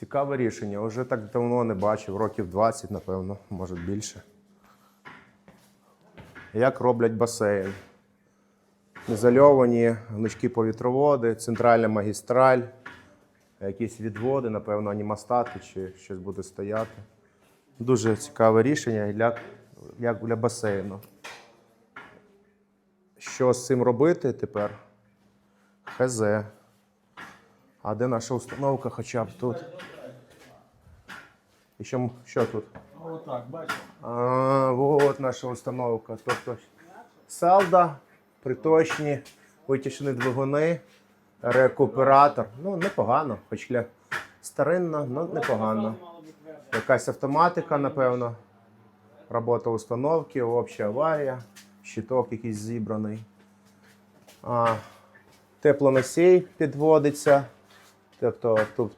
Цікаве рішення. Вже так давно не бачив, років 20, напевно, може більше. Як роблять басейн? Ізольовані гнучкі повітроводи, центральна магістраль, якісь відводи, напевно, анімостати чи щось буде стояти. Дуже цікаве рішення для, як для басейну. Що з цим робити тепер? ХЗ. А де наша установка хоча б тут? І що, що тут? Отак, бачите? А, от наша установка. Тобто салда, приточні, витічні двигуни, рекуператор. Ну, непогано, хоч для старинна, ну непогано. Якась автоматика, напевно. Робота установки, обща аварія, щиток якийсь зібраний. А, теплоносій підводиться. kto, kto, kto,